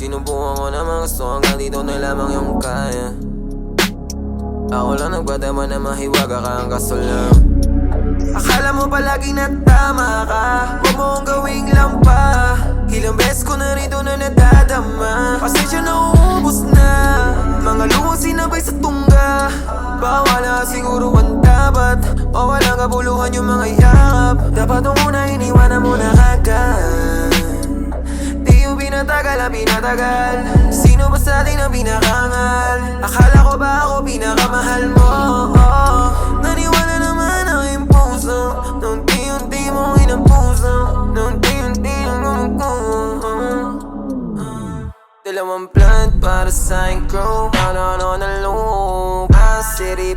Sinubukan ko naman gusto hanggang dito na lamang yung kaya. Ako lang nagpadama na mahiwaga ka ang kaso lang. Akala mo palagi na tama ka Huwag mo akong gawing lampa. Ilang beses ko na rito na nadadama. Pasensya na uubos na tungga Baka wala siguro ang dapat. O walang kabuluhan yung mga yakap Dapat nung una iniwanan mo na kagad Di yung pinatagal ang pinatagal. Sino ba sa atin ang pinakangal? Akala ko ba ako pinakamahal mo? Oh, naniwala naman ang iyong puso Nung unti-unti mo inapuso Nung unti-unti lang gumuko Dalawang plant para sa crew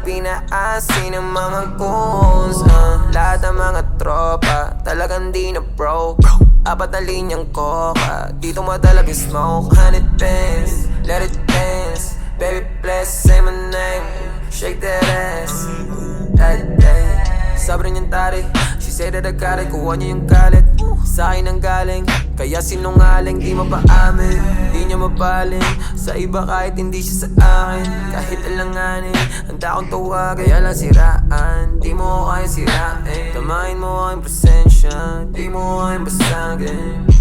pinaasin ng mga goons uh, Lahat ng mga tropa Talagang di na bro Apat na linyang coca Dito madalag yung smoke. Hundred pence Let it dance. Baby please say my name. Shake that ass. That day Sabi niyang tari She said that I got it. Kuha niya yung galit. Sa akin ang galing Kaya sinungaling Di mapaamin mapaling Sa iba kahit hindi siya sa akin. Kahit alanganin Handa akong tuwa Kaya lang siraan. Di mo ako kaya sirain. Tamahin mo aking presensya Di mo ako kaya basagin